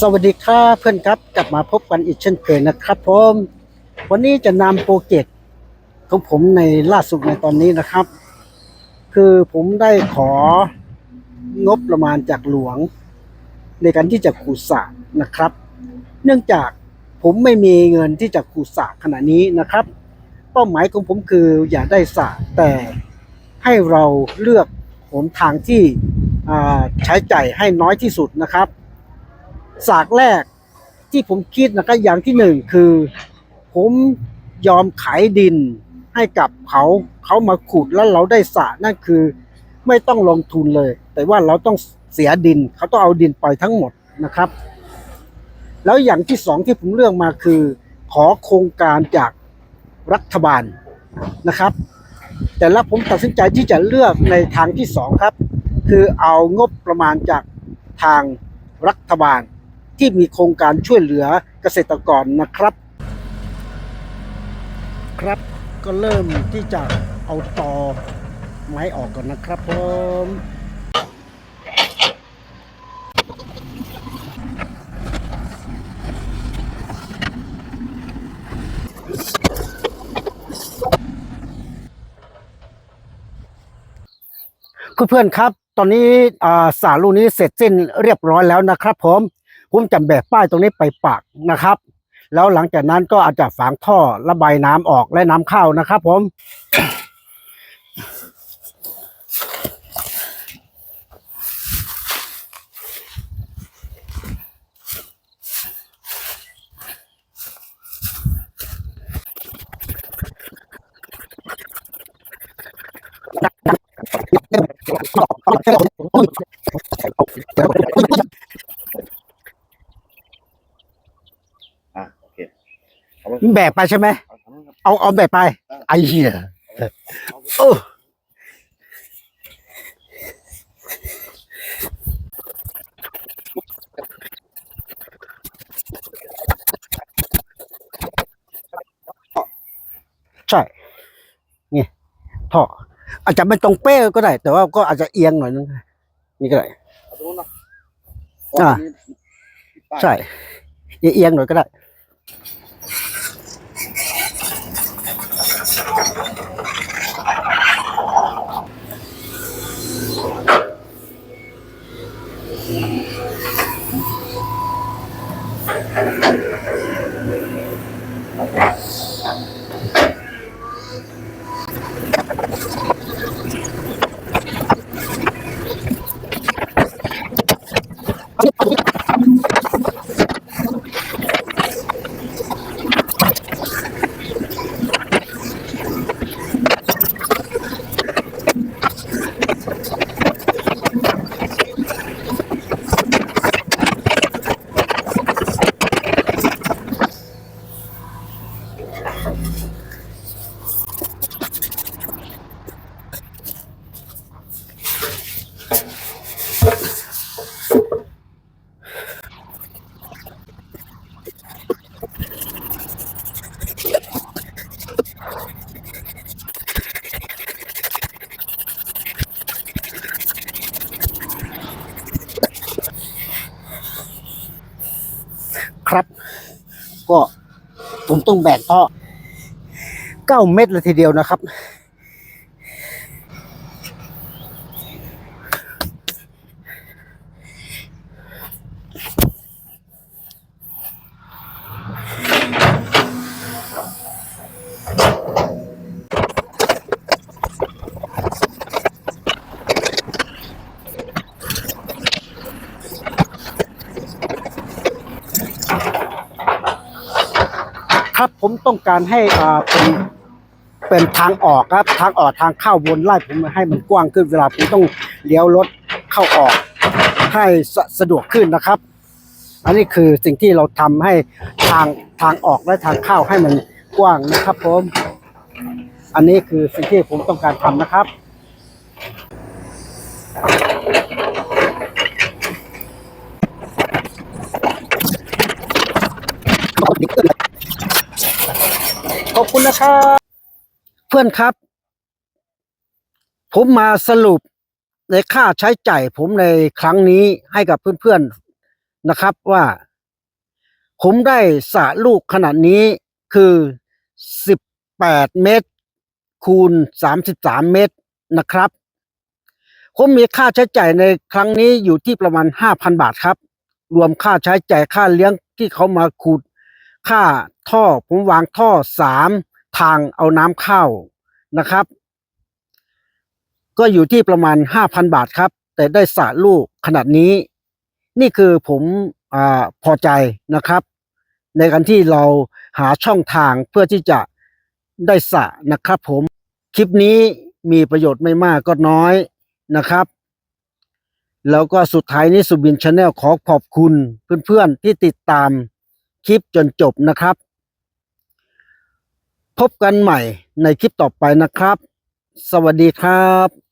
สวัสดีครับเพื่อนครับ กลับมาพบกันอีกเช่นเคยนะครับผมวันนี้จะนำโปรเจกต์ของผมในล่าสุดในตอนนี้นะครับ คือผมได้ของบประมาณจากหลวง ในการที่จะขูดสระนะครับ เนื่องจากผมไม่มีเงินที่จะขูดสระขณะนี้นะครับ เป้าหมายของผมคืออยากได้สระแต่ให้เราเลือกหนทางที่ใช้จ่ายให้น้อยที่สุดนะครับ สากแรกที่ผมคิดนะครับอย่างที่หนึ่งคือ ผมยอมขายดินให้กับเขาเขามาขุดแล้วเราได้สระนั่นคือ ไม่ต้องลงทุนเลย แต่ว่าเราต้องเสียดินเขาต้องเอาดินไปทั้งหมดนะครับ แล้วอย่างที่สองที่ผมเลือกมาคือ ขอโครงการจากรัฐบาลนะครับ แต่ละผมตัดสินใจที่จะเลือกในทางที่สองครับ คือเอางบประมาณจากทางรัฐบาล ที่มีโครงการช่วยเหลือเกษตรกรนะครับ ครับก็เริ่มที่จะเอาตอไม้ออกก่อนนะครับผมเพื่อนๆครับ ตอนนี้อ่าสารลูกนี้เสร็จสิ้นเรียบร้อยแล้วนะครับผม ผมจำแบบป้ายตรงนี้ไปปักนะครับ แล้วหลังจากนั้นก็อาจจะฝังท่อระบายน้ำออกและน้ำเข้านะครับ ผม อะโอเค เอาไปแบกไปใช่ไหม เอาทำนะครับเอาเอาแบบไป ไอ้เหี้ยเออใช่นี่ท่ออาจจะไม่ตรงเป๊ะก็ได้ แต่ว่าก็อาจจะเอียงหน่อยนึงนี่ก็ได้เอาตรงนู้นเนาะอ่าเพระตรงนี้ป้ายใช่ เอียงๆหน่อยก็ได้ Yeah. ผมต้องแบกท่อเก้าเม็ดเลยทีเดียวนะครับ ผมต้องการให้อ่าเป็นเป็นทางออกครับทางออกทางเข้าวนไล่ผมให้มันกว้างขึ้นเวลาผมต้องเลี้ยวรถเข้าออกให้สะสะดวกขึ้นนะครับ อันนี้คือสิ่งที่เราทำให้ทางทางออกและทางเข้าให้มันกว้างนะครับผม อันนี้คือสิ่งที่ผมต้องการทำนะครับข อบคุณนะครับ เพื่อนครับ ผมมาสรุปในค่าใช้จ่ายผมในครั้งนี้ให้กับเพื่อนๆนะครับว่า ผมได้สระลูกขนาดนี้คือ 18 เมตร คูณ 33 เมตรนะครับ ผมมีค่าใช้จ่ายในครั้งนี้อยู่ที่ประมาณ 5,000 บาทครับ รวมค่าใช้จ่ายค่าเลี้ยงที่เขามาขุด ค่าท่อผมวางท่อสามทางเอาน้ำเข้านะครับ ก็อยู่ที่ประมาณ5,000บาทครับ แต่ได้สระลูกขนาดนี้ นี่คือผมอพอใจนะครับ ในการที่เราหาช่องทางเพื่อที่จะได้สระนะครับ ผมคลิปนี้มีประโยชน์ไม่มากก็น้อยนะครับ แล้วก็สุดท้ายนี้สุบินชาแนลขอขอบคุณเพื่อนๆที่ติดตาม คลิปจนจบนะครับ พบกันใหม่ในคลิปต่อไปนะครับ สวัสดีครับ